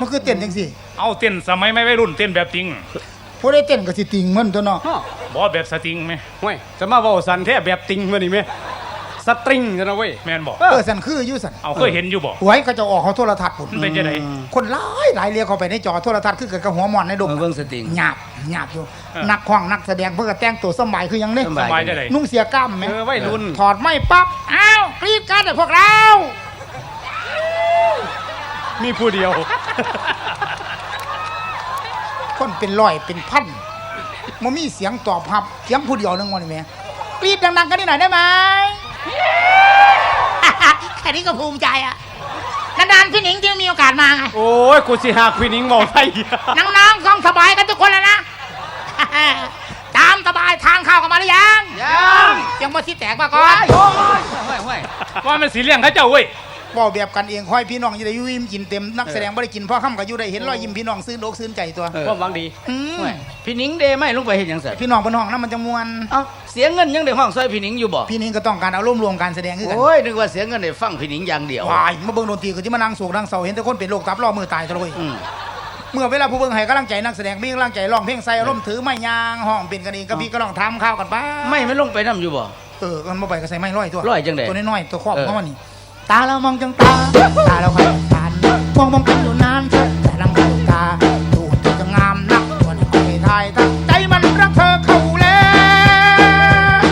มันคือเต้นจังซี่เอาเต้นสมัยไม่วัยรุ่นเต้นแบบจริงผู้ได้เต้นก็สิติงเหมือนตัวเนาะฮะบ่แบบสตริงไหมห่วยจะมาเว้าสันแท้แบบติงมานี่แม่สตริงซะนะเว้ยแม่นบอกเออสันคืออยู่สันเอาเคยเห็นอยู่บ่หวยก็จะออกเขาโทรทัศน์พุ่นมันเป็นจังไดคนหลายหลายเรียกเข้าไปในจอโทรทัศน์คือกับหัวหมอนในดงเออเบิ่งสติงหยาบหยาบอยู่นักห้องนักแสดงเพื่อก็แต่งตัวสมัยคือหยังเนี่ยสสบายจังไดนุ่งเสียกล้ามไหมเออวัยรุ่นถอดไม่ปั๊บอ้าวกรีดกันเลยพวกเรา มีผู้เดียว คนเป็นร้อยเป็นพันมันมีเสียงตอบรับเสียงผู้เดียวหนึงวันนี้แม่กรีดดังๆกันนิดหน่อยได้ไหมแค่นี้ก็ภูมิใจอะนานๆพี่หนิงจึงมีโอกาสมาไงโอ้ยกูสิหักพี่หนิงเว้าไทยน้องๆต้องสบายกันทุกคนแล้วนะตามสบายทางเข้ากันมาหรือยัง ยังยังมาที่แตกมาก่อนห่วยห่วยว่ามันสีเลี้ยงเขาเจ้าเว้ย บอกแบบกันเองค่อยพี่น้องจะได้อยุ่ยิ้มกินเต็มนักแสดงไม่ได้กินเพราะข้ามกับยู่ได้เห็นรอยยิ้มพี่น้องซื้อโดกซื้อใจตัวเออ ความหวังดีอืมห่วยพี่หนิงเดไม่ลงไปเฮ็ดหยังซั่นพี่น้องบนห้องนั้นมันจะมวน เอ้าเสียเงินยังได้ห้องซอยพี่หนิงอยู่บ่พี่นี่ก็ต้องการเอาร่วมรวมการแสดงคือกันโอ้ยนึกว่าเสียเงินได้ฟังพี่หนิงอย่างเดียววายมาเบิ่งดนตรีก็ที่มานั่งโศกนั่งเศร้าเห็นแต่คนเป็นโรคตับรอมือตายตลอดอืมเมื่อเวลาผู้เบิ่งให้กำลังใจนักแสดงมีกำลังใจร้องเพลงใส่อารมณ์ถือไม้ยางห้องเป็นกันเองก็พี่ก็ลองทำข้าวกันบ้าไม่ไม่ลงไปนํอยู่บ่ เออมันบ่ไปก็ใส่ไม้ร้อยตัวร้อยจังใด ตัวน้อยๆตัวครอบเออเข้ามานี่ ตาเรามองจังตา ตาเราคอยมองตามองมองกันอยู่นานเธอแต่ลังดูตาดูเธอจะงามนักชวนให้ไทายตั้งใจมันรักเธอเข้าแล้ว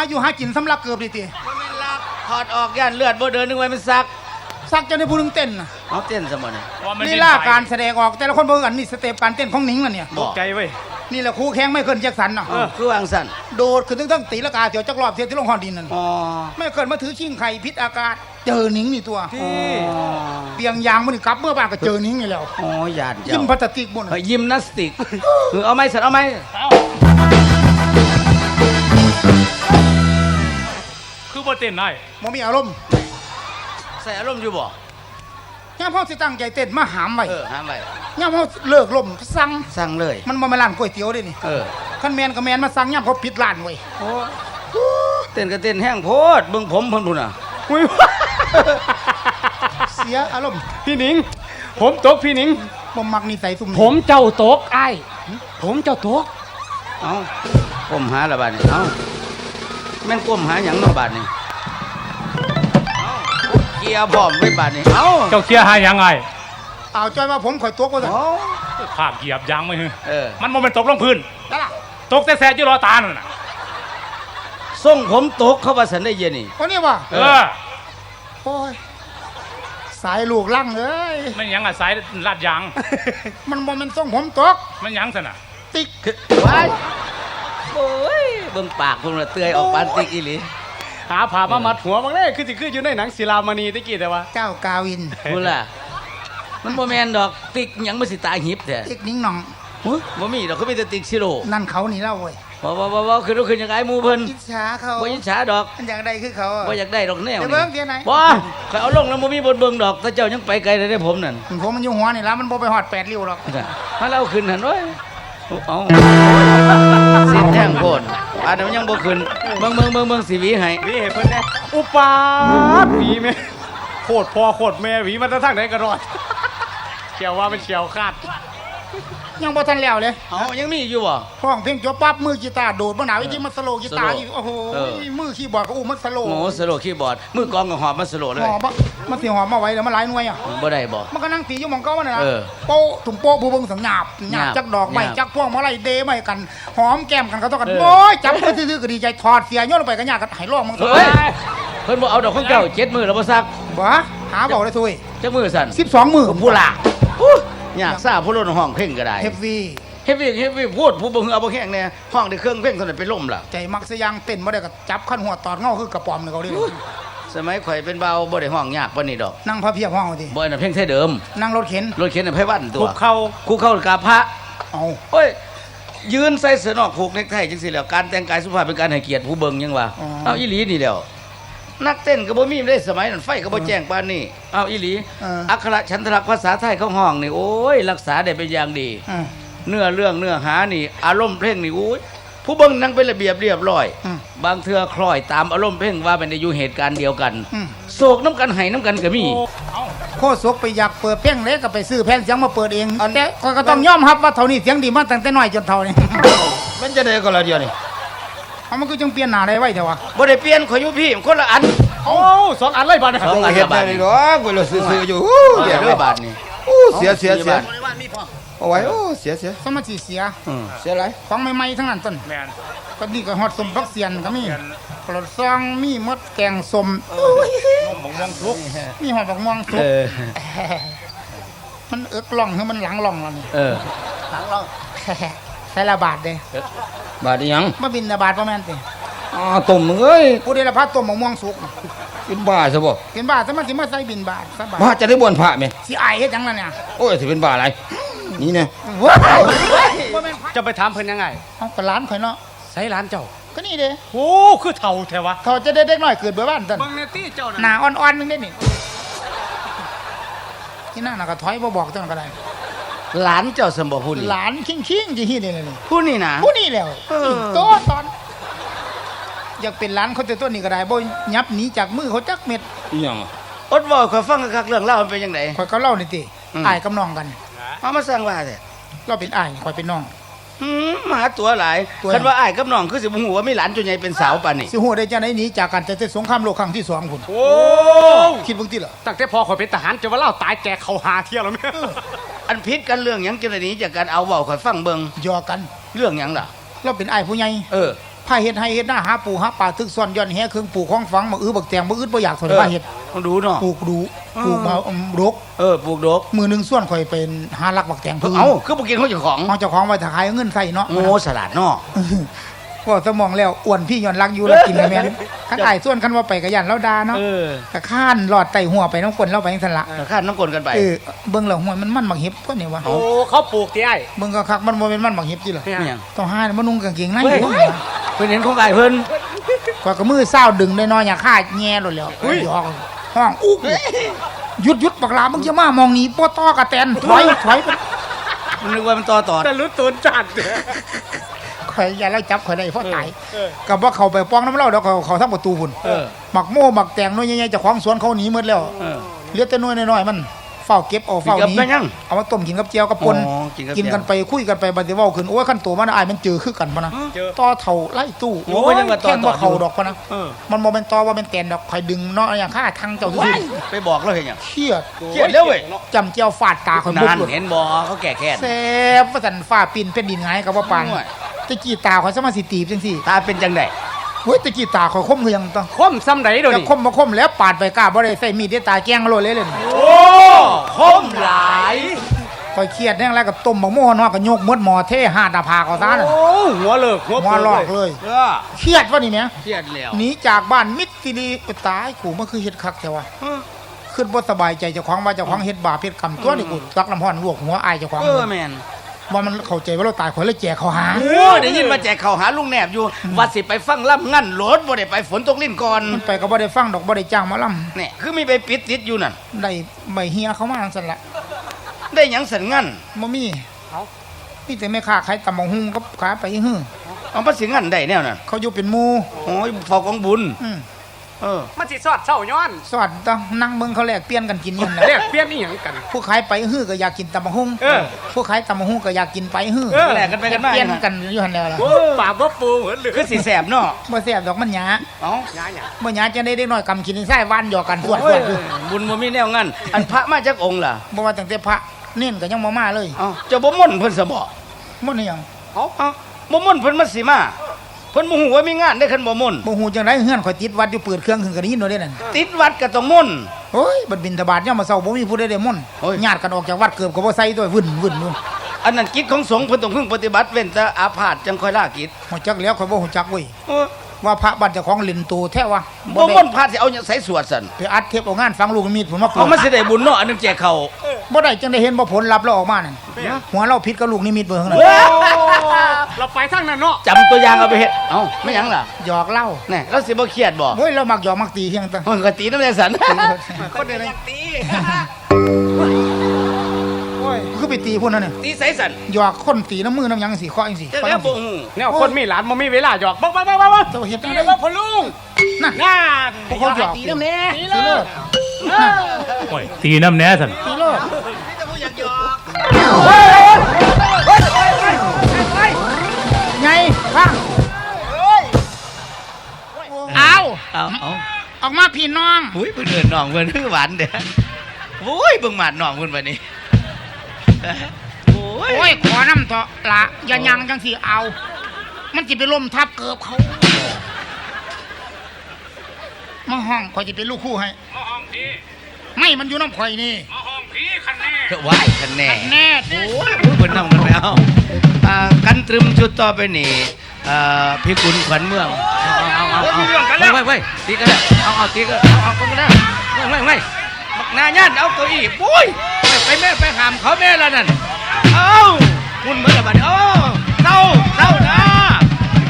าอยู่หากินสำลักเกือบดิตีบ่แม่นลักถอดออกย่านเลือดบ่เดินนึกไว้มันซักสักจะได้ผู้หนึงเต้นน่ะเอาเต้นซะบ่นี่ว่ามันนี่ล่าการแสดงออกแต่ละคนเบิ่งกันนี่สเต็ปการเต้นของหนิงน่ะเนี่ยตกใจเว้ยนี่แหละครูแข้งไม่เคินแจ็คสันน่ะเออคือวางสั่นโดดขึ้นตั้งๆตีละกาเดี๋ยวจักรอบเทียที่ลงหอดินนั่นอ๋อไม่เคินมาถือชิงไข่พิษอากาศเจอหนิงนี่ตัวที่เปียงยางมันนี่กลับเมื่อบ้านก็เจอหนิงนี่แล้วอ๋อย่านยิ้เจ้ามพลาสติกบนเฮ้ยยิมนาสติกเออเอาไหมสันเอาไหมเอา คือบ่เต้นได้มมีอารมณ์ใส่อารมณ์อยู่บ่ย่ามพ่อสิตั้งใจเต้นมาหามไว้เออห้ามไว้ย่ามพ่อเลิกลมสั่งสั่งเลย มันบ่แม่นร้านก๋วยเตี๋ยวเด้นี่เออ คันแมนก็แมนมาสั่งย่ามเขาปิดร้านไว้เต้นก็เต้นแห้งโพดเบิ่งผมเพิ่นพุ่นน่ะ อุ้ย เสียอารมณ์พี่หนิง ผมตกพี่หนิง บ่มักนิสัยซุ่มนี้ผมเจ้าตกไอ้ายผมเจ้าตก เอ้าก้มหาละบาดนี้เอ้า แม่นก้มหาหยังเนาะบาดนี้เอ้าเกียร์พร้อมไว้บาดนี้เอ้าเจ้าเกียร์หายังไงเอาจ้อยว่าผมข่อยตัวก็ได้เอ้าภาพเหยียบยางไม่ฮึเออมันบ่แมันตกลงพื้น ได้ล่ะตกแต่แสบอยู่รอตานั่นน่ะส่งผมตกเข้าว่าสันได้เย็นนี่ คนนี้ว่าเออโอ้ยสายลูกลั่งเอ้ยมันหยังอะสายลาดยาง มันบ่แม่นส่งผมตกมันหยังซั่นน่ะติ๊ก คือว้ายโอ้ย เบิ่งปากพุ่นน่ะเตื้อยออกปานติกอีหลีหาผ่ามามัดหัวบางเลยคือสิคืออยู่ในหนังศิลามณีตะกี้แต่ว่าเจ้ากาวินพุ่นล่ะ มันบ่แม่นดอกติกหยังมันสิตายหิบแท้ติ๊กนิ้งหน่องหุ้ยบ่มีดอกเขามีแต่ติ๊กซิโร่นั่นเขานี่เล่าเว้ยบ่บ่บ่บ่คือลูกขึ้นยังไงหมู่เพิ่นอิจฉาเขาบ่อิจฉาดอกมันอยากได้คือเขาอะ บ่อยากได้ดอกแนวไปนี่เบิ่งเดี๋ยวไหน บ่ข่อยเอาลงแล้วบ่มีบทเบิ่งดอกถ้าเจ้ายังไปไกลได้ผมนั่นผมมันอยู่หัวนี่แล้วมันบ่ไปหอดแปดริ้วหรอก ถ้าเราขึ้นหั่นโอ้ย เอาสิแท่งโพดอันนั้นมันยังบ่ขึ้นเบิ่งเบิ่งเบิ่งเบิ่งสิหวีให้หวีเห็นเพิ่นแน่อุปาทหวีแม่โคตรพ่อโคตรแม่หวีมันจะทั้งไหนก็รอดเชียวว่าเป็นเชียวคาด ยังบ่ทันแล้วเลยเอายังมีอยู่บ่ห้องเพลงจบปั๊บมือกีตาร์โดดบ่หนาวจริงมันสโลว์กีตาร์สโลว์อีกโอ้โหเออมือคีย์บอร์ดก็อู้มันสโลว์โอ้สโลว์คีย์บอร์ดมือกลองก็หอบมาสโลว์เลยหอมบ่มันสิหอมมาไว้แล้วมันหลายหน่วยอะบ่ได้บ่มันก็นั่งตีอยู่หมองเก่ามันน่ะนะเออโป๊ะถุงโป๊ะผู้เบิ่งสังหยาบหยาบหยาบจักดอกไม้หยาบจักพวงมาลัยเดมาให้กันหอมแก้มกันเขาต้องกันเออโอ้ยจับมือซื่อๆก็ดีใจถอดเสียโยนลงไปก็ยากกันให้ร้องมึงเฮ้ยเพิ่นบ่เอาดอกของเจ้าเจ็ดมือแล้วบ่ซักบ่หาบอกได้ทุยจักมือสั่น12มื้อผู้ล่ะ อู้ยากซ่าผู้ล้นห้องเพ่งก็ได้เฮฟวีเฮฟวี่เฮฟวี่พูดผู้บ่ฮือเอาบ่แข็งแน่ห้องได้เครื่องเพ่งเท่านั้นเป็นลมล่ะใจมักสยางเต้นบ่ได้ก็จับขั้นหัวตอดเงาคือกระป๋อมนี่เขาดิสมัยข่อยเป็นเบาบ่ได้ห้องยากปานนี้ดอก นั่งพระเพียบห้องเอาดิบ่น่ะเพ่งแท้เดิม นั่งรถเข็นรถเข็นน่ะไผวันตัคุวกเข่าคู่เข้ากราบพระเอาโอ้ยยืนใส่เสื้อนอกผูกเนคไทจังซี่แหล้วการแต่งกายสุภาพเป็นการให้เกียรติผู้เบิ่งยังว่าเอาอีหลีนี่แหล้ว นักเต้นก็บ่มีได้สมัยนั้นไฟก็บ่แจ้งปานนี้เอาอีหลีเอออักขระฉันทลักษณ์ภาษาไทยเขาห้องนี่โอ้ยรักษาได้เป็นอย่างดีอืมเนื้อเรื่องเนื้อหานี่ อารมณ์เพลงนี่โอ้ยผู้เบิ่งนั่งเป็นระเบียบเรียบร้อย อืมบางเทื่อคล้อยตามอารมณ์เพลงว่าเป็นได้อยู่เหตุการณ์เดียวกันอืม โศกน้ำกันไห้น้ำกันก็มี โคศกไปอยากเปิดเพลงเลยก็ไปซื้อแผ่นเสียงมาเปิดเองแต่ข้อยก็ต้องยอมรับว่าเท่านี้เสียงดีมาตั้งแต่น้อยจนเท่านี้มันจะได้ก็ละเดียวนี่ เอามันก็จังเปลี่ยนหน้าได้ไว้เถอะวะบ่ได้เปลี่ยนขอยอยู่พี่คนละอัน โอ้สองอันเลยบาดนะสองอัน เฮ็ดบาได้ทเลยนี่ดอกเวลาซื้อๆอยู่อู้เดี๋เดี๋ยยววเด้อบาทนี่อู้เสียเสียเสียเอาไว้โอ้เสียเสียสมาธิเสียอืมเสียอะไรของใหม่ๆทั้งนั้นต้นแมนก็นี่ก็ฮอดสมพักเสียนก็มีแมนกรดซองมีมดแกงสมนมหมงม่วงทุกมีหอมบักม่วงสุเอกอมันเอิกล่องคือมันหลังล่องแล้วนี่เออหลังล่อง ใส่ละบาทเด้บาดอีหยังมาบินละบาทประมาณติอ่าต้มมึงเอ้ยผู้ได้ละพัดต้มบักม่วงสุกกินบ้าซะบ่เป็นบาทสมาสิมาใส่บินบาทสบาทบ้าจะได้บวนพระแม่สิอายเฮ็ดจังล่ะเนี่ยโอ้ยสิเป็นบ้าอะไรนี่เนี่ยว้าวบ่แม่นพระจะไปถามเพิ่นยังไงเอาก็ร้านข่อยเนาะใส่ร้านเจ้า ก็นี่เด้โอ้คือเท่าแท้วะเขาจะได้เด็กน้อยเกิดเบื่อบ้านต้นเบิ่งในตี้เจ้าหน่ะน้าอ่อนๆนึงได้นี่ที่นั่นน่ะก็ถอยบ่บอกจังก็ได้ หลานเจ้าสมบ่ผู้นี่หลานคิงๆจะเฮ็ดได้เลยนี่ผู้นี่นะผู้นี้แล้วเออโตตอนอยากเป็นหลานเขาแต่ตัวนี้ก็ได้บ่ยับหนีจากมือเขาจักเม็ดอีหยังอะอดเว้าข่อยฟังคักๆเรื่องเล่าวมันเป็นจังไดข่อยก็เล่านี่ติอืมอ้ายกับน้องกันเอามาสร้างว่าแท้เราเป็นอ้ายข่อยเป็นน้องหืมมาหาตัวหลายตัวคันว่าอ้ายกับน้องคือสิบ่ฮู้ว่ามีหลานจนใหญ่เป็นสาวปานนี้สิฮู้ได้จังได๋หนีจากกันแต่สงครามโลกครั้งที่สองพุ่นโอ้คิดเบิ่งติล่ะตั้งแต่พอข่อยเป็นทหารจะว่าเล่าตายแจกเขาหาเที่ยวแล้วแม่ อันพิษกันเรื่องหยังจังได๋หนี้จากการเอาเว้าข่อยฟังเบิ่งยอกัน เรื่องหยังล่ะ เราเป็นอ้ายผู้ใหญ่เออพาเฮ็ดให้เฮ็ดหน้าหาปูหาปลาทึกซ่อนย้อนแห่เครื่องปลูกของฝังบักอื้อบักแตงบักอึดบ่อยากถอยว่าเฮ็ดต้องดูเนาะปลูกดูปลูกมาอมรกเออปลูกดอกมือหนึงส่วนข่อยเป็นหาลักบักแตงพึ่งเอ้าคือบ่กินของเจ้าของของเจ้าของไว้ถ้าขายเอาเงินใส่เนาะโง่สลัดเนาะ ก็สมองแล้วอ้วนพี่ย้อนรักอยู่แล้วกินแล้วแม่นคันอ้ายส่วนคันว่าไปก็ยันเราด่าเนาะเออก็ข้านหลอดไตหัวไปน้ำคนเราไปจังซั่นละก็ข้านน้ำกลนกันไป เออเบิ่งแล้วห้วยมันมันบักเห็บก็นี่วะโอ้เขาปลูกที่ไอ้เบิ่งก็คักมันบ่เป็นมันบักเห็บจิล่ะเนี่ยไม่หยัง ต้องหามันนุ่งกางเกงในเฮ้ยอยู่นี่วะเพิ่นเห็นของอ้ายเพิ่นก็ก็มือเศร้าดึงได้น้อยอย่าฆ่าแง่โลดแล้วหยอกห้องอุ๊กหยุดหยุดบักลามึงจะมามองนี้บ่ต่อกระแตนถอยถอยไป มันนึกว่ามันต่อต่อแต่รู้ตูนจัดเนี่ย ข่อยอย่าแล้วจับข่อยได้เพราะตายเออ กับว่าเขาไปป้องน้ำเหล้าเดี๋ยวเขาเขาทั้งประตูพุ่นเออ หมักโม่หมักแตงน้อยใหญ่ๆเจากของสวนเขาหนีหมดแล้วเออ เหลือแต่น้อยน้อยๆมันเฝ้าเก็บเอาเฝ้ากินกับหนีแม่ยังเอามาต้มกินกับเจียวกับปนอ๋อกินกับกินกันแจ่วไปคุยกันไปบัดนี้เว้าขึ้นโอ้ยขั้นตัวมันอายมันเจอคือกันพะนะเจอ ต่อเท่าไล่ตู้โอ้ยยังว่าต่อแข่งต่อว่าเขาอยู่ ดอกพะนะเออ มันโมเป็นตอว่าเป็นแตนดอกข่อยดึงเนาะอย่างข้าทางเจ้าซื่อไปบอกแล้วเห็นหยังๆเครียดเครียดแล้วเว้ยจำเจียวฟาดตาข่อยบุกนานเลยเห็นบ่เขาแก่แค้น แซ่บว่าสันฟ้าปินเป็นดินไงกับว่าปานโอ้ย ตะกี้ตาข่อยสมาสิตีบจังซี่ตาเป็นจังไดเฮ้ยตะกี้ตาข่อยคมคือหยังต้องคมซ้ำไหนเดี๋ยวจะนี้คมบ่คมแล้วปาดไปกล้าบ่ได้ใส่มีดได้ตาแกล้งโลดเลยเลยนี่โอ้คมหลาย ข่อยเครียดแน่งแล้วกับต้มบักโม่เนาะก็ยกมดหมอเทหาดหน้าผากเอาซะน่ะ โอ้หัวเลิกหัวหัวเปิดลอกเลย เออเครียดว่านี่แหมเครียดแล้วหนีจากบ้านมิตรสิริก็ตายกูมันคือเฮ็ดคักแท้วะขึ้นบ่สบายใจเจ้าของว่าเจ้าของเฮ็ดบาปเฮ็ดกรรมตัวนี่กูตักน้ำร้อนลวกหัวอายเจ้าของ เออแม่น ว่ามันเข้าใจว่าเราตายข่อยเลยแจกเขาหาโอ้ได้ยินมาแจกข้าวหาลุงแนบอยู่ว่าสิไปฟังล่ำงั้นโหลดบ่ได้ไปฝนตกลิ้นก่อนมันไปก็บ่ได้ฟังดอกบ่ได้จ้างหมาล่เนี่ยคือมีไปปิดติดอยู่นั่นำได้ใบเฮียเขามาจังซั่นละได้หยังสันงั้นบ่มีมีแต่แม่ค้าขายตำบักหุ่งกับขายไปฮื้อเอาภาษีงั้นได้แนวน่ะเขาอยู่เป็นหมู่โอ้ยฟอกของบุญ อืม เออมันสิสอดเศร้าย้อนสวัสดีต้องนั่งเบิ่งเขาแลกเปลี่ยนกันกินอยู่นั่นเรีแหยละกเปลี่ยนอีหยังกัน ผู้ขายไปฮื้อก็อยากกินตำบักหุ่งเออผู้ขายตำบักหุ่งก็อยากกินไปฮื้อเออแลกกันไปกันมาเปลี่ยนกันอยู่หั่นแหละล่ะโอ้ปากบ่ปูเหมือนเหลือคือสิแสบเนาะบ่แซ่บดอกมันหยาเอ้าหยาหยาบ่หยาจะได้เด็กน้อยกำกินไส้วานหยอกกันสวดโอ้สยวดอยู่บุญบ่มีแนวงั้นอันพระมาจากองค์ล่ะบ่ว่าตั้งแต่พระเน้นก็ยังบ่มาเลยเอ้าเจะบ่ม่นเพิ่นซะบ่มันนี่หยังเอ้าเอ้าบ่ม่นเพิ่นมาสิมา เพิ่นบ่ฮู้ว่ามีงานได้คันบ่ม่นบ่ฮู้จังได๋เฮือนข่อยติดวัดอยู่เปิดเครื่องขึ้นก็ได้ยินโดดเด้นั่นติดวัดก็ต้องม่นโอ้ยบัดบินทบาทยามมาเช้าบ่มีผู้ใดได้มนต์โอ้ยญาติกันออกจากวัดเกือบก็บ่ใส่ตัววุ่นวุ่นอยู่อันนั้นกิจของสงฆ์เพิ่นต้องพึงปฏิบัติเว้นแต่อาพาธจังค่อยลากิจฮู้จักแล้วข่อยบ่ฮู้จักเว้ยโอ้ ว่าพระบัตรเจ้าของเล่นตูแท้วะบ่ได้ม่วนพาสิเอาหยังใส่สวดซั่นไปอัดเทปเอางานฟังลูกมีดผมมาเปิเอาดมาสิได้บุญเนาะอันนึงแจกเขาบ่ได้จังได้เห็นบ่ผลลัพธ์เราออกมานั่นหัวเราผิดกับลูกนิมิตเบิ่งนั่นโอ้เราไปทางนั้นเนาะจำตัวอย่างเอาไปเฮ็ดเอ้าไม่หยังล่ะหยอกเล่าแน่แล้วสิบ่เครียดบ่เฮ้ยเรามักหยอกมักตีเพียงแต่มันก็ตีน้ำแดงสัน คนเดียวเล ยโอ้ยคือไปตีพวกนั้นเนี่ยตีใส่สันหยอกคนตีน้ำมือน้ำหยังสิเคาะจังสิเจ้าเคาะแล้จัวงบ่สิฮู้เนี่ยคนมีหลานมันมีเวลาหยอกบ้าบ้าบ้าบ้าบ้าเจ้าเฮ็ดจังนี่ได๋ว่าพอลุงน่ะน่าพวกเขาหยอกตีน้ำแน่ตีเลยโอ้ยตีน้ำแหน่สันตีโลดไงฟังเอาเอาเอาออกมาพี่น้องหุ้ยเพิ่นเอิ้นน้องเพิ่นคือหวานเด้อโอ้ยเบิ่งหมาดน้องเพิ่นบัดนี้ โอ้ยโอ้ยขอน้ำเถอะละอย่ายังจังสิเอา มันจะไปล้มทับเกือบเขามาห้องคอยจะเป็นลูกคู่ให้ไม่มันอยู่น้ำข่อยนี่เถอะว้ายคันแน่ แน่โอ้ยเพิ่นนำกันแล้วอ่ากันตรึมชุดต่อไปนี่อ่าพี่กุลขวัญเมืองเอาเอาเอาเอาไว้ไว้ตีกันแล้วเอาเอาตีกันเอาเอากันแล้วไม่ไม่ไม่บักหนาย่านเอาเก้าอี้ปุ้ย ไปแม่ไปหามเขาแม่แล้วนั่น เอ้าคุณเมื่อนละบัดนี้โอ้เศร้าเศร้านะ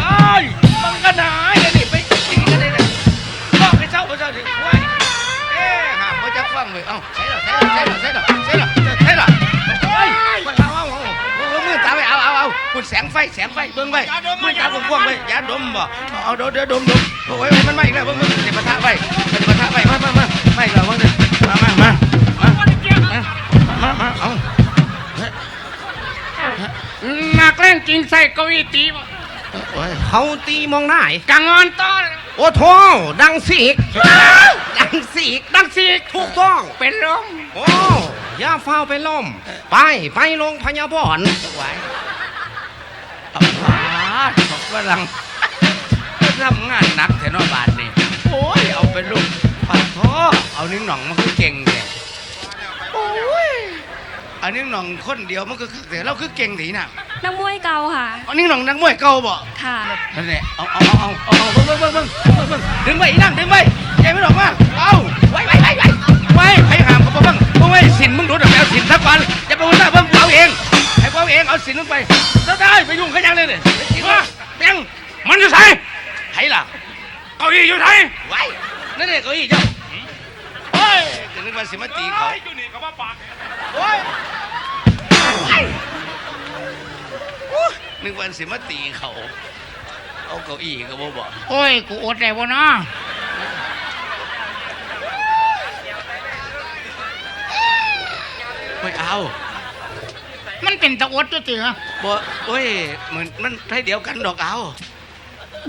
เอ้ยมันก็หายเลยนี่ไปตีกันเลยนะบอกให้เศร้าเศร้าดิโอ้ยเอ๊ะหามเขาจะฟังเลยเอ้าใช่หรอใช่หรอใช่หรอใช่หรอใช่หรอใช่หรอเฮ้ยเอาเอาเอาเอามือตาไปเอาเอาเอาคุณแสงไฟแสงไฟเบิ่งไว้มือตากว้างไว้อย่าดมบ่เอาเดี๋ยวเดี๋ยวดมดมโอ้ยมันไม่อีกแล้วเบิ่งเบิ่งเดี๋ยวปะทะไปเดี๋ยวปะทะไปมามามาไม่เราเบิ่งเด้อมามามา มามาเอานักเล่นจริงใส่เก้าอี้ตีบ่เขาตีมองหน้าไอ้กังอนต้อนโอ้โถดังสีก ดังสีก ดังสีกถูกต้อง เป็นลมโอ้ย่าเฝ้าไปล่ม ไปไปโรงพยาบาลไหวเอาพาดกำลังทำงานหนักแถวนอบาทนี่โอ้ย เอาเป็นลูกปัดพ่อเอานิ้งหน่องมันคือเก่ง อันนี้หน่องคนเดียวมันก็คือแต่เราคือเก่งถีน่ะนักมวยเก่าค่ะ อันนี้หน่องนักมวยเก่าบ่ค่ะนั่นแหละเอาเอาเอาเอาเอาเบิ่งเบิ่งเบิ่งเบิ่งเบิ่งดึงไว้อีนั่งดึงไว้ใจไม่หลอกมาเอาไว้ไว้ไว้ไว้ไว้ให้หามเขาบ่เบิ่งบ่ไว้สินมึงดูดเอาไปเอาสินทักก่อนอย่าไปวุ่นวายเบิ่งเอาเองให้กูเอาเองเอาสินมึงไปถ้าได้ไปยุ่งกันยังเลยเนี่ยจริงวะยังมันอยู่ไสไผล่ะเก้าอี้อยู่ไสไว้นั่นแหละเก้าอี้เจ้า โอ้ยจะนึกว่าสิมาตีเขา อยู่นี่เขาว่าปากโอ้ยโอ้ยนึกว่าสิมาตีเขา เอาเก้าอี้ก็บ่บอกโอ้ย กูอดได้บ่เนาะไม่เอา มันเป็นตะอดตัวเตือบ่โอ้ยเหมือนมันให้เดียวกันดอกเอา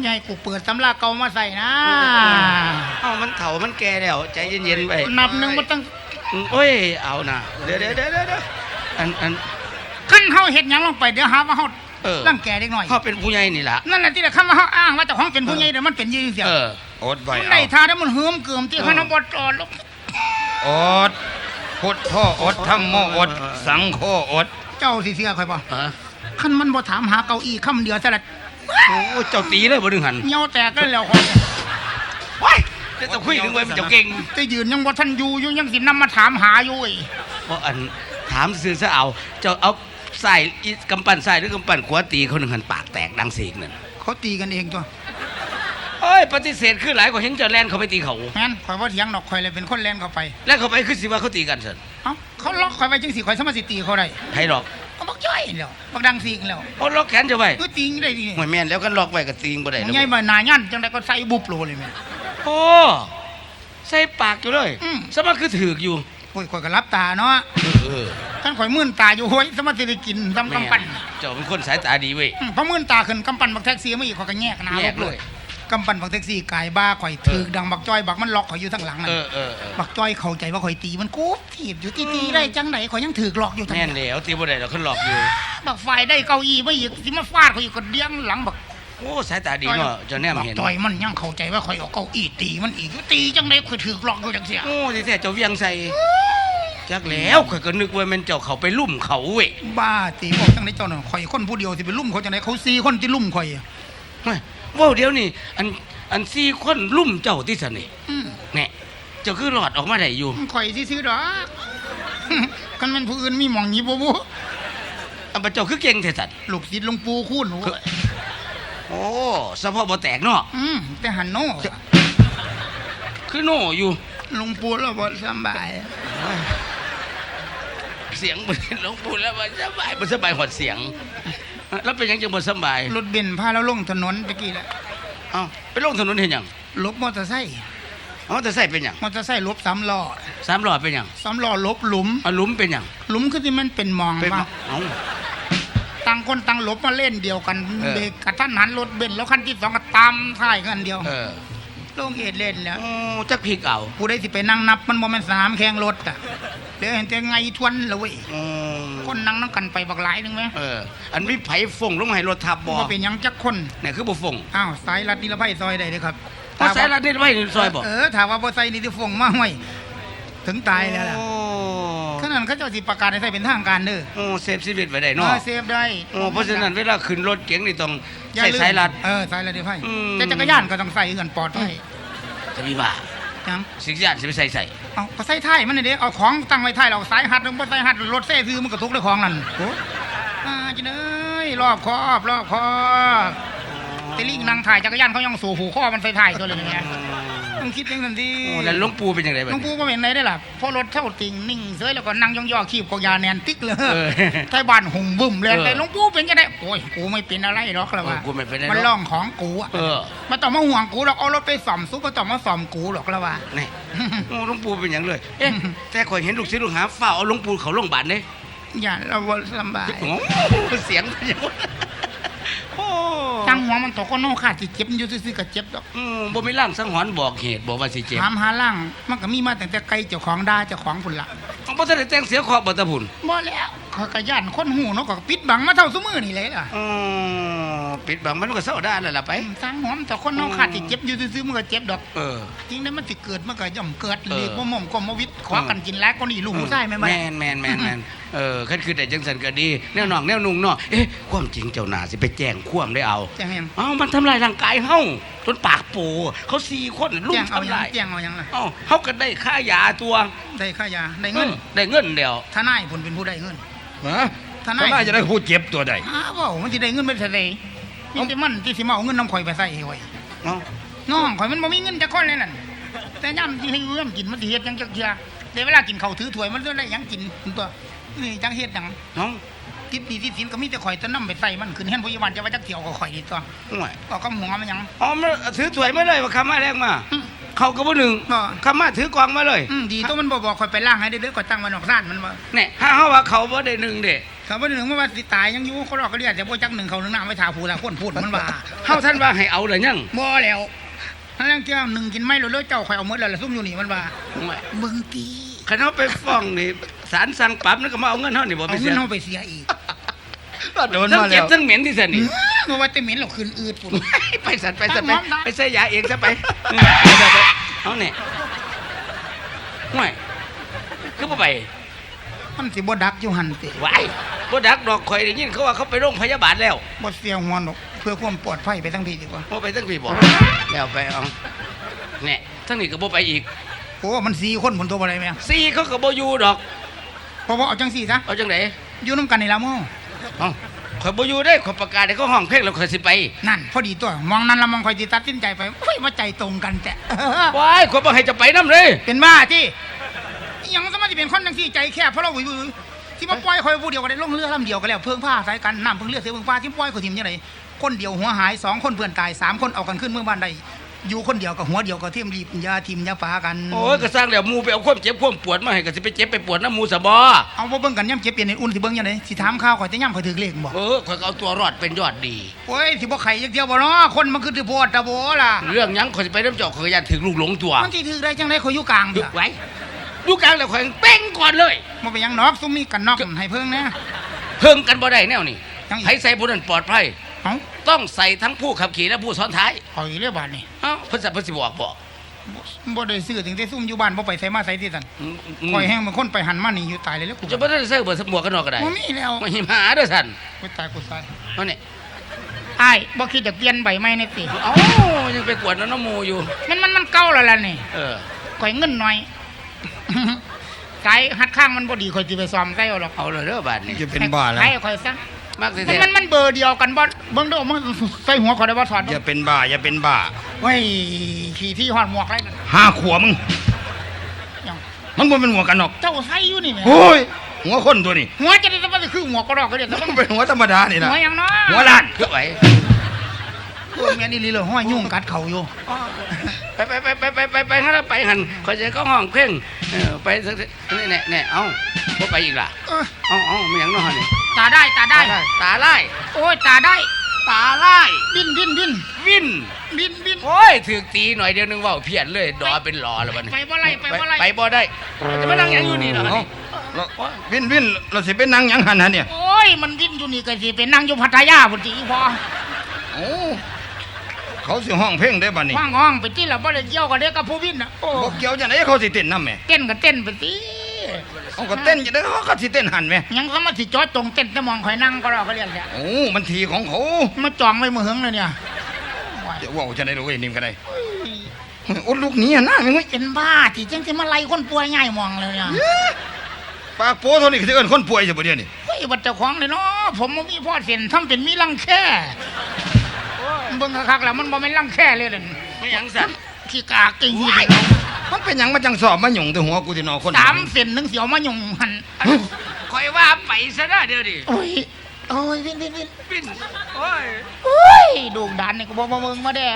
ยายกูเปิดตำราเก่ามาใส่นะเอามันเฒ่ามันแก่แล้ว ใจเย็นๆไปนับหนึ่งมันตั้งโอ้ย เอานะเดี๋ยวเดี๋ยวเดี๋ยวเดี๋ยวอันอันขั้นเฮาเฮ็ดหยังลงไปเดี๋ยวหาว่าเฮาเออร่างแกเด็กหน่อยเขาเป็นผู้ใหญ่นี่ล่ะนั่นแหละที่ละคำว่าเฮาอ้างว่าเจ้าของเป็นผู้ใหญ่เดี๋ยวมันเป็นยี่เสียเอออดไว้มันเอาได้ท่าแล้วมันเหืมเกิมที่เขานบตอดลงอดพุทโธอดธรรมโมอด สังโฆอด เจ้าสิเสียข่อยบ่ฮะคันมันบ่ถามหาเก้าอี้คำเดียวซะละ โอ้เจ้าตีเลยบ่ดึงหันเหี่ยวแตกกันแล้วข่อยว้ายเดี๋ยวจะคุยถึงไว้มันเจ้าเก่งแต่ยืนยังบ่ทันอยู่อยู่ยังสินำมาถามหาอยู่อีกเพราะอันถามซื่อซะเอาเจ้าเอาใส่อีกำปั้นใส่หรือกำปั้นขวาตีเขาหนึ่งหันปากแตกดังเสียงนั่นเขาตีกันเองตัวเอ้ยปฏิเสธคือหลายกว่าเห็นเจ้าแลนเขาไปตีเขาแม่นข่อยบ่เถียงดอกข่อยเลยเป็นคนแล่นเข้าไป แล้วเขาไปคือสิว่าเขาตีกันสิเอ้าเขาล็อกข่อยไว้จังสิข่อยสามารถสิตีเขาได้ไผหรอก ก็บักจ้อยแล้วบักดังซีกแล้วเขาล็อกแขนเจ้าไว้ก็ตีได้ดิหวยแม่นแล้วกันล็อกไว้กับตีงบ่ได้มึแล้งวใหญ่มาหนายันจังไดก็ใส่บุบโลเลยแม่โอ้ใส่ปากอยู่เลยอืมสมัครคือถือกอยู่โอ้ยข่อยก็รับตาเนาะเออคันข่อยมื่นตาอยู่โห้ยสามารถสิได้กินตำแม่กำปั้นเจ้าเป็นคนสายตาดีเว้ยอืมพอมื่นตาขึ้นกำปั้นบักแท็กซี่มาอีกข่อยก็แยกหน้าแยกเลย กำปั้นบักแท็กซี่กายบ้าข่อยถือดังบักจ้อยบักมันล็อกข่อยอยู่ทางหลังนั่เอนอเออเออบักจ้อยเข้าใจว่าข่อยตีมันกูถีบอยู่ตีตีได้จังไหนข่อยยังถือกหลอกอยู่ทั้งแม่นแล้วตีบ่ได้เราขึ้นหลอกอยู่บักไฟได้เก้าอี้มาอีกสิมาฟาดข่อยอีกก็เดี้ยงหลังบักโอ้สายตาดีเนาะเจ้าแนมบักเห็นจ้อยมันยังเข้าใจว่าข่อยเอาเก้าอี้ตีมันอีกตีจังไหนข่อยถือกหลอกอยู่จังเสียโอ้ที่แท้เจ้าเวียงใส่จักแล้วข่อยก็นึกว่าแมันเจ้าเขาไปลุ่มเขาเว้ยบ้าตีบอกจังไหนเจ้าหน่ะข่อยคนผู้เดียวสิไปลุ่มเขาจังไหนเขาสี่คนที่ลุ่มข่อยอะเฮ้ย ว้าวเดี๋ยวนี่อันอันสี่คนลุ่มเจ้าที่สนิทอืมแน่เจ้าคือหลอดออกมาได้อยู่ข่อยซื่อๆดอกกันแมันผู้อื่นมีหมองหนี้บ่บ่อันเจ้าคือเก่งแท้สัตว์ลูกศิษย์หลวงปู่คูณโว้ยโอ้สะโพกบ่แตกเนาะอืมแต่หันโน่คือโน่อยู่หลวงปู่เราบ่สำบายเสียงบ่หลวงปู่แล้วมันสบายบ่สบายหอดเสียง แล้วเป็นหยังจังบ่สบายรถเบนซ์พาเราลงถนนตะกี้แหละเอ้าไปลงถนนเห็นหยังลบมอเตอร์ไซค์เอ้าแต่ใส่เป็นหยังมอเตอร์ไซค์ลบสามล้อสามล้อเป็นหยังสามล้อลบหลุมเอาหลุมเป็นหยังหลุมคือที่มันเป็นหมองเป็นว่าเอ้า ต่างคนต่างหลบมาเล่นเดียวกันเออ เบรกกระทันหันรถเบนซ์แล้วคันที่สองก็ตามท้ายกันเดียวเออลงเอ็ดเล่นแล้วโอ้จักพริกเอาผู้ใดสิไปนั่งนับมันบ่แม่นสนามแข่งรถอะ เดี๋ยวเห็นแต่ไงทวนละเว้ยอืมคนนั่งนั่งกันไปบักหลายหนึงไหมเออ อันมีไผฟงลงมาให้รถทับบ่บ่เป็นหยังจักคนเนี่ยคือบ่ฟงอ้าวสายรัดนิรภัยซอยได้เด้อครับเพราะสายรัดนี่ไว้ในซอยบ่เออถามว่าบ่ใส่นี่ที่ฟงมาห้วยถึงตายแล้วล่ะโอ้ขนาดเขาเจ้าสิประกาศให้ใส่เป็นทางการเด้อโอ้เซฟชีวิตไว้ได้เอเนาะอเซฟได้โอ้เพราะฉะนั้นเวลาขึ้นรถเก๋งนี่ต้องอย่าใส่ลืมสายรัดเออสายรัดนิรภัยอืมแต่จักรยานก็ต้องใส่กันปลอดภัยจะมีบ่า จังสิ่งที่อาจจะไปใส่ใส่เอาก็ใส่ท้ายมันนี่เด้เอาของตั้งไว้ท้ายเราสายหัดลงบ่ใส่หัดรถเซ่ซื้อมันก็ทุกข์ด้วยของนั่นโอ้อ่าจิเอ้ยรอบคอบรอบคอบแต่ลิงนั่งถ่ายจักรยานเขายังสู่หูข้อมันใส่ท้ายตัวเลยเนี่ย ต้องคิดอย่างนั้นดิโอ้แล้วหลวงปู่เป็นยังไงบ้าหลวงปู่ก็เป็นไรได้ล่ะเพราะรถเท่าติงนิ่งเสยแล้วก็นั่งย่องๆขีบกอกยาแนนติ๊กเลยเออไทยบ้านหุ่มบึ้มเลยเออแต่หลวงปู่เป็นจะได้โอ้ยกูไม่เป็นอะไรหรอกละว่าเออกูไม่เป็นไรหรอกมันล่องของกูอะเออมันต้องมาห่วงกูหรอกเอารถไปส่อมซุปมาต้องมาส่อมกูหรอกละว่านี่โอ้หลวงปู่เป็นอย่างเลยเอ๊ะแต่ข่อยเห็นลูกศิษย์ลูกหาฝ้าเอาหลวงปู่เขาโรงพยาบาลเด้อย่าเราบ่ลำบากโอ้เสียงเป็นอย่างนั้น โอ้จังหัวมันตกก็นอกขาดสิเจ็บอยู่ซื่อๆก็เจ็บดอกอืมบ่มีร่างสังหรณ์บอกเหตุบอกว่าสิเจ็บถามหาล่างมันก็มีมาตั้งแต่ไกลเจ้าของด่าเจ้าของพุ่นละเอาบ่ทันได้แต่งเสียขอบบ่ตะพุ่นบ่แล้วขอยกระย่านคนหูเนาะก็ปิดบังมาเท่าซุมือนี่เลยล่ะอ๋อ ปิดบังมันก็เศร้าได้แล้วล่ะไปจังหัวมันตกคนนอกขาดสิเจ็บอยู่ซื่อๆมันก็เจ็บดอกเออจริงได้มันสิเกิดมันก็ย่อมเกิดเออเรียกว่าหม่อมกมวิทย์ขอกันกินแล้วก็นี่ลูกหูไส้แม่นไหมแม่นแม่นแม่นแม่นเออคันคือแต่จังสันก็ดีแนวหนองแนวนุ่งเนาะเอ๊ะความจริงเจ้าหน้าสิไปแจ้งความได้เอาแจ้งยังเอ้ามันทำลายร่างกายเฮาจนปากโปเขาสี่คนลุแจ้มงเอายังทำลายแจ้งเอายังล่ะเอ้าเฮาก็ได้ค่ายาตัวได้ค่ายาได้เงินออได้เงินเดียวทนายผลเป็นผู้ได้เงินฮะทนายทนายจะได้ผู้เจ็บตัวใดอ้าวเว้ามันสิได้เงินเป็นเท่าใดมีแต่มันที่สิมาเอาเงินน้ำข่อยไปใส่ให้ข่อยเนาะน้องข่อยมันบ่มีเงินจักคนเลยนั่นแต่ย่ำที่ให้เอื้อมกินมันสิเฮ็ดหยังจักเทื่อแต่เวลากินข้าวถือถ้วยมันจะได้หยังกินตัวนี่จังเฮ็ดหยังเนาะติดหนี้ติดสินก็มีแต่ข่อยแตะนำไปใส่มันขึ้นเฮ็ดพยาบาลจะว่าจักเที่ยวก็ข่อยนี่ตัวโอ้ยก็กำหัวมันหยังอ๋อมันถือถ้วยมาเลยว่าคำมาแรกมาอืมเขาก็บ่หนึ่งบ่คำมาถือกองมาเลยอืมดีตัวมันบ่บอกข่อยไปล้างให้เด้อๆข่อยตั้งไว้นอกร้านมันว่าเนี่ยถ้าเฮาว่าเขาบ่ได้หนึ่งเด้ เขาบ่ได้นึงว่าสิตายยังอยู่เขารอกก็เรียกแต่บ่จักหนึ่งเขาหนึ่งน้ำไว้ทาผู้ละคนพูดมันว่าเฮาท่านว่าให้เอาหรือยังบ่แล้วถ้ายังแก้วหนึ่งกินไม่เลยเจ้าข่อยเอาหมดแล้วล่ะซุ่มอยู่นี่มันว่าโอ้ยเบิ่งตีคันเฮาไปฟ้องนี่ศาลสั่งปรับนั่นก็มาเอาเงินเฮานี่บ่ไปเอาเสีเงิยนเอาไปเสียอีกโดนทั้งมาเจ็แล้บวทั้งเหม็นที่สันนี่เพราะว่าแต่เหม็นเราคืนอืดพุ่นไปสันไปสันไปน้ำน้ำไปใส่ยาเองซะไปเออไปไปไปเอาเนี่ยห่วยคือบ่ไปมันสิบ่ดักอยู่หั่นติไหวาย บ่ดักดอกข่อยได้ยินเขาว่าเขาไปโรงพยาบาลแล้วบ่เสียหัวดอกเพื่อความปลอดภัยไปทั้งพี่ดีกว่าบ่ไปทั้งพี่บอกแล้วไปเอาเนี่ยทั้งนี้ก็บ่ไปอีกโอ้มันสี่คนผลตัวบ่ได้แม่ซี่เขาก็บ่อยู่ดอกเพราะว่าเอาจังสี่ซะเอาจังไดอยู่นํกันนี่ล่ะหมู่เอ้าข่อยบ่อยู่ได้ข่อยประกาศให้เขาห้องเพลงแล้วข่อยสิไป นั่น พอดีตัว มองนั้นละมองข่อยสิตัดสินใจไปโอ้ยว่าใจตรงกันแต่ว้ายข่อยบ่ให้จะไปนํเลย เป็นบ้าที่อิหยังสมาสิเป็นคนจังสี่ใจแคบเพราะเราอยู่ ที่มาปล่อยข่อยผู้เดียวก็ได้ลงเรือลำเดียวก็แล้วเพิ่งผ้าสายกันน้ำเพิ่งเรือเสือเพิ่งผ้าที่ปล่อยข่อยทิมจังไดคนเดียวหัวหายสองคนเพื่อนตายสามคนเอากันขึ้นเมืองบ้านใดอยู่คนเดียวกับหัวเดียวก็เทียมรีบอยาทิมอยาปากันโอ้ยก็สร้างแล้วหมู่ไปเอาความเจ็บความปวดมาให้ก็สิไปเจ็บไปปวดน้ำหมู่ซะบ่เอาบ่เบิ่งกันย่ำเจ็บเปลี่ยนในอุ่นสิเบิ่งยังไงสิถามข่าวข่อยแต่ย่ำข่อยถือเลขบ่เออข่อยก็เอาตัวรอดเป็นยอดดีโอ้ยสิบ่ไข่จักเดียวบ่เนาะคนมันคือสิโพดตะโบล่ะเรื่องหยังข่อยสิไปน้ำเจาะข่อยอยากถึงลูกหลงตัวมันสิถือได้จังได๋ข่อยอยู่กลางดึเด้กอไว้ อยู่กลางแล้วข่อยเป้งก่อนเลยบ่เป็นหยังนอกซุมมีกันนอกให้เพิ่งนะเพิ่งกันบ่ได้แนวนี่จังอีกให้ใส่ผู้นั้นปลอดภัยเอ้าต้องใส่ทั้งผู้ขับขี่และผู้ซ้อนท้ายข่อยเรียบาดนี่เอ้าเพิ่นสิเพิ่นสิบอกบอกบ่บ่ได้ซื้อถึงได้ซุ่มอยู่บ้านบ่ไปไสมาไสที่ซั่นอืมอืมข่อยแห้งเป็นคนไปหันมานี่อยู่ตายเลยแล้วกูจะบ่ได้ใส่เบอร์สมวกกันนอกก็ได้บ่มีแล้วไม่หาเด้อท่านไปตายกูตายเอานี่ไอ้ายบ่คิดจะเปลี่ยนใบไม้ในสิเอ้ายังไปกวดน้ำน้ำมูอยู่มันมันมันเก่าแล้วล่ะนี่เออข่อยเงินหน่อย ไก่หัดข้างมันบ่ดีข่อยสิไปซ้อมไก่เอาหรอกเอาเลยเด้อบาดนี้จะเป็นบ้าแล้วไก่ข่อยซะมากสิมันแท้มันมันเบอร์เดียวกันบ่เบิ่งเด้อมันใส่หัวข่อยได้บ่ถอดอย่าเป็นบ้าอย่าเป็นบ้าเว้ยขี่ที่ฮอดหมวกไรนั่นห้าขวบมึงยังมันบ่เป็นหัวกันหรอกเจ้าใส่อยู่นี่แหมโอ้ยหัวคนตัวนี้หัวจะได้บ่ได้คือหมวกก็ดอกก็ได้แต่มัมันนเป็นหัวธรรมดานี่นะหัวหยังเนาะหัวล้านคือไหวตัวแม่นี่เลยห้อยยุ่งกัดเข่าอยู่ ไปไปไปไปไปไปไปหันไปหันเขาจะก็ห้องเพ่งไปสักนี่แน่แน่เอ้าบ่ไปอีกล่ะเออเอ้าเอ้าไม่หยังเนาะนี่ตาได้ตาได้ตาไล่โอ้ยตาได้ตาไล่บินบินบินวินบินบินโอ้ยถือตีหน่อยเดียวนึงเว่าเพี้ยนเลยดอเป็นหลอแล้วบัดนี้ไปบ่ไรไปบ่ไรไปบ่ได้จะมานั่งยังอยู่นี่เนาะเอ้าแล้ววินวินเราสิเป็นนางยังหันฮะเนี่ยโอ้ยมันบินอยู่นี่ก็สิเป็นนั่งอยู่พัทยาพุ่นจีพอโอ้ เขาสิห้องเพลงได้บัดนี้ว่างห้องไปที่ละบ่ได้เกี่ยวกับเด็กกับผู้บินน่ะโอ้บ่เกี่ยวจังไดเขาสิเต้นนำแหม่เต้นก็เต้นไปสิเขาก็เต้นจังไดเขาก็สิเต้นหันแหม่ยังสมาสิจอดตรงเต้นแต่มองข่อยนั่งก็รอเขาเรียกเนี่ยโอ้มันทีของเขามาจองไว้มือหึงเลยเนี่ยเดี๋ยวเว้าจังได๋รู้ไอ้นิ่มกันได้โอ้ลูกหนี้นะแม่งเอ้ยเป็นบ้าที่จังสิมาไล่คนป่วยง่ายมองเลยเนี่ยปากโป้เท่านี้ก็สิเอิ้นคนป่วยซะบ่เดี๋ยวนี้เฮ้ยบัดเจ้าของเลยเนาะผมบ่มีพ่อเส้นทำเป็นมีรังแค่ เบิ่งคักๆแล้วมันบ่แม่นรังแค่เลยนั่นไม่หยังสั่นขี้กากจริงมันเป็นหยังมาจังสอบมาหยุ่งแต่หัวกูที่นอนคนสามเส้นหนึงเสียวมาหยุ่งหันคอยว่าไปซะนะเดี๋ยวดิโอ้ยโอ้ยวินวินวินวินโอ้ยโอ้ยดูกดานนี่ก็บ่มาเบิ่งมาเด้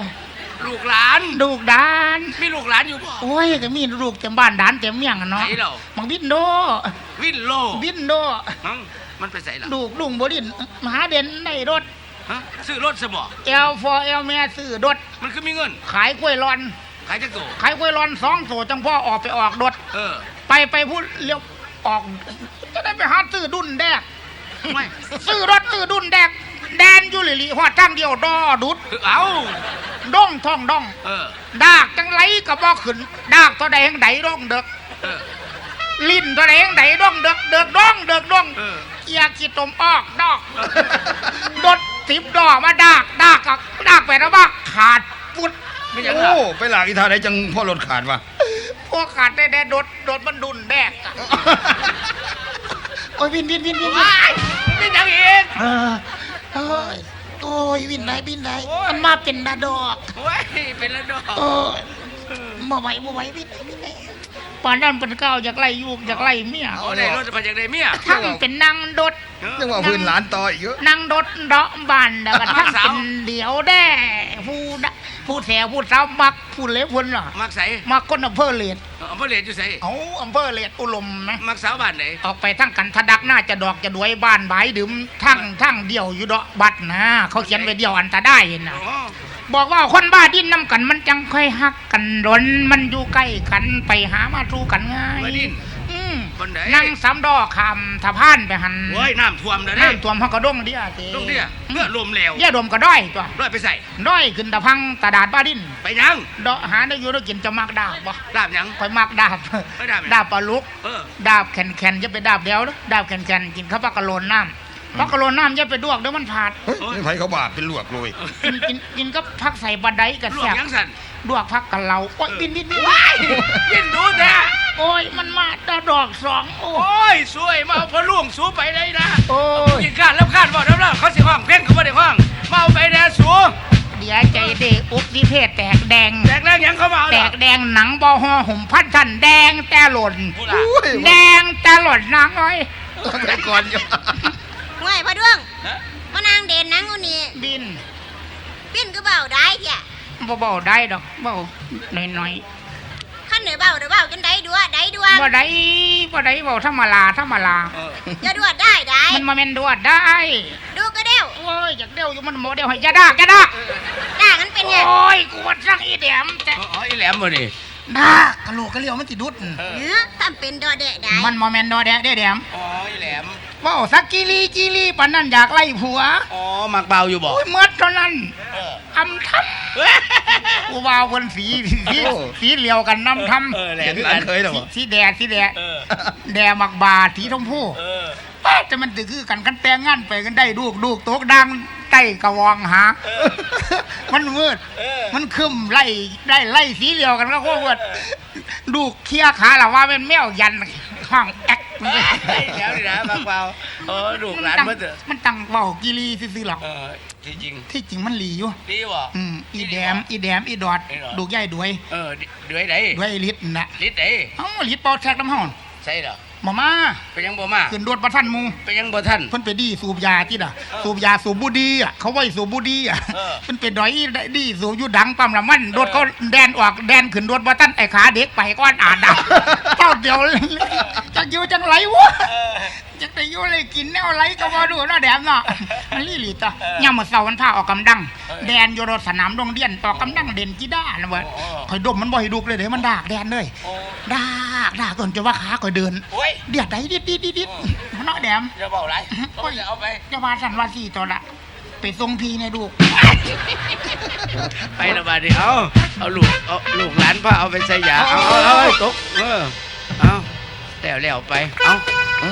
ลูกหลานดูกดานมีลูกหลานอยู่บ่โอ้ยก็มีลูกเต็มบ้านดานเต็มเมียงอะเนาะไหนเหรอมังบินโด วินโลบินโดฮังมันไปใส่ละลูกลุงบ่ดินมหาเด่นได้รถ ฮะซื้อรถซะบ่เอลฟอเอลแม่ซื้อรถมันคือมีเงิน ขายกล้วยร้อน ขายจักตัวขายกล้วยร้อนสองโสจังพ่อออกไปออกรถเออ ไปไปพูดเลี้ยวออก จะได้ไปหาซื้อดุนแดกไม่ ซื้อรถซื้อดุนแดก แดนอยู่หลีหลีหอดทางเดียวดอดุดเอาด้องท่องด้อง เออ ดากจังไรก็บ่ขึ้น ดากตัวใดแห่งใดด้องเด็ก เออ ลิ้นตัวใดแห่งใดด้องเด็กเด็กด้องเด็กด้องเออ เกียร์ขีดตมออกดอกดด สิบดอกมาดากดากกับดากไปแล้วว่าขาดฟุดไม่หยังโอ้ล่ะไปหลากอีทาได้จังพ่อรถขาดวะพวกขาดได้แดดดดดมันดุนแดกอะโอ้ยวินวินวินวินวินว้ายไม่หยังอีกเออโอ้ยโอ้ยวินไหนวินไหนมันมาเป็นนาดอก โอ้ยเป็นแล้วดอกโอ้ยบ่ไหวบ่ไหววินไหนวินไหน ปานนั้นเป็นเก้าวอยากไล่ยูกอยากไล่เมียโอ้ได้รถไปจากไหนเมียทั้งเป็นนางดดจังว่าพื้นหลานต่ออีกเยอะนางดดเดาะบานแล้วก็ทั้งเป็นเดียวแด้ผู้ดะผู้แถวผู้สาวมักผู้เล็บพุ่นล่ะมักใส่มักคนอำเภอเลดอำเภอเหรียญอยู่ใส่เอาอำเภอเลดอุลมไหมมักสาวบ้านไหนออกไปทั้งกันทะดักหน้าจะดอกจะดวยบ้านบายดื่มทั้งทั้งเดียวอยู่เดาะบัดนะเขาเขียนไว้เดียวอันตาได้นะอ๋อ บอกว่าคนบ้าดิ้นน้ำกันมันจังค่อยหักกันดนมันอยู่ใกล้กันไปหามาสู้กันง่ายมาดินอืมคนไหนนั่งสามดอกคำทะพานไปหันโอ้ยน้ำท่วมแล้วเด้น้ำท่วมเขากระด้งเดียเตลูกเนี่ยเลือดลมแล้วเยี่ยดมก็ด้อยตัวร้อยไปใส่ด้อยขึ้นตะพังตะดาดบ้าดิ้นไปยังดอกหาได้อยู่ได้กินจะมักดาบบ่ดาบยังคอยมักดาบไม่ดาบไหนดาบปลาลุกเออดาบแข็งแข็งจะไปดาบเดียวนะดาบแข็งแข็งกินข้าวปลากระโลนน้ำ ปลากระโลนน้ำจะไปดวกเดี๋ยวมันผาดเฮ้ยนี่ไผเขาบาปเป็นลวกเลยกินกินกินก็พักใส่บันไดกับลวแซ่กบยังสั่นดวกพักกับเราโอ้ยบินบินบินว้ายยินดูแท้โอ้ยมันมาตาดอกสองโอ้โอ้ยสวยมาเอาพอล่วงสูไปเลยนะโอ้ยยิงการรับคาดบอกรับแล้วเขาสิห้องเพ่งเขาไม่ได้ห้องมาเอาไปแน่สูเดี๋ยวใจเด็กอุกดิเพศแตกแดง แตกแรงยังเขามาเอาแตเหรอกแดงหนังบอหอห่มพันทันแดงแต่หล่น พูดล่ะแดงแต่หล่นนางอ้อยไปก่อนอยู่ ห่วยพ่อด้วงฮะมานางเด่นนังอุนี่บินปิ้นก็เบาได้เถี่ยบ่เบาได้ดอกเบาหน่อยขั้นเหนือเบาเดี๋ยวเบากันได้ดัวได้ดัวๆบ่ได้บ่ได้เบาธรรมดาธรรมดาเออจะดัวได้ได้มันมาแม่นดวดได้ดูก็เด้วโอ้ยอยากเดียวอยู่มันบ่เดียวให้อยาดากอยาดากด่ากันเป็นไงโอ้ยกูว่าสั่งอีแดมแต่อ๋อไอ้แหลมมาดิดากะโหลกกะเหลียวมันสิดุดเนื้อทำเป็นดอแดะได้มันบ่แม่นดอแดะเด้แดมอ๋อไอ้แหลม เว้าสักกิลีกิลีปานนั้นอยากไล่ผัวอ๋อมักเบาอยู่บ่โอ้ยหมดเท่านั้นอำทำกูว่าคนสีสีสีเหลียวกันนำทำเออแหลเห็มนหลานเคยเหรอสีวะสีแดดสีแดดเออ แดดมักบาสีชมพูเออ ป้าแต่มันตึคือกันกันแต่งงานไปกันได้ลูกลูกโตกดังใกล้กระวองหามันมืดมันคึมไล่ไล่ไล่สีเหลียวกันก็โคตรมืดดูเคลียร์ขาละว่าเป็นแมวยันห้องแอ๊ก เดี๋ยวนี่นะบางเปล่าโอ้ลูกหลานตั้งเมื่อเถอะมันตั้งเบากิรีซื่อๆหรอกเออที่จริงที่จริงมันหลีอยู่ดีบ่อืมอีแดมอีแดมอีดอดอีดอดดูใหญ่ด้วยเออด้วยไหนด้วยไอ้ลิตรน่ะลิดไหนเอ้าลิตรเป่าแท็กน้ำห้อนใช่เหรอ มามาเป็นยังบ่มาขึ้นรถประทันหมูเป็นยังบ่ท่านเพิ่นไปดีสูบยาที่น่ะสูบยาสูบบุดีอะเขาไว้สูบบุดีอะเออเพิ่นไปดอยดีสูบอยู่ดังปั๊มละมันรถเขาแดนออกแดนขึ้นรถบ่ทันไอ้ขาเด็กไปก้อนอาดดับเจ้าเดียวจักอยู่จังไรวะจักได้อยู่เลยกินแนวไรก็บ่รู้เนาะแดมเนาะมันลี่หลีตะยามมื้อเช้ามันพาออกกำดัง แดนอยู่รถสนามโรงเรียนออกกำดังเด่นกีด้านะเว้ยข่อยดมมันบ่ให้ดุกเลยเด้มันดากแดนเลยดาก ดากจนจะว่าขาข่อยเดินโอ้ยเดียดได้ดิดดิดดิดดิดเนาะแดมจะเบาไรโอ้ยเอาไปจะมาสันว่าสี่ตัวละไปทรงพีในลูก ไปละบาดนี้เอาเอาลูกเอาลูกหลานพาเอาไปใส่ยาเอาเอาเอาเอาตกเออเอาแล้วแล้วไปเอาเอา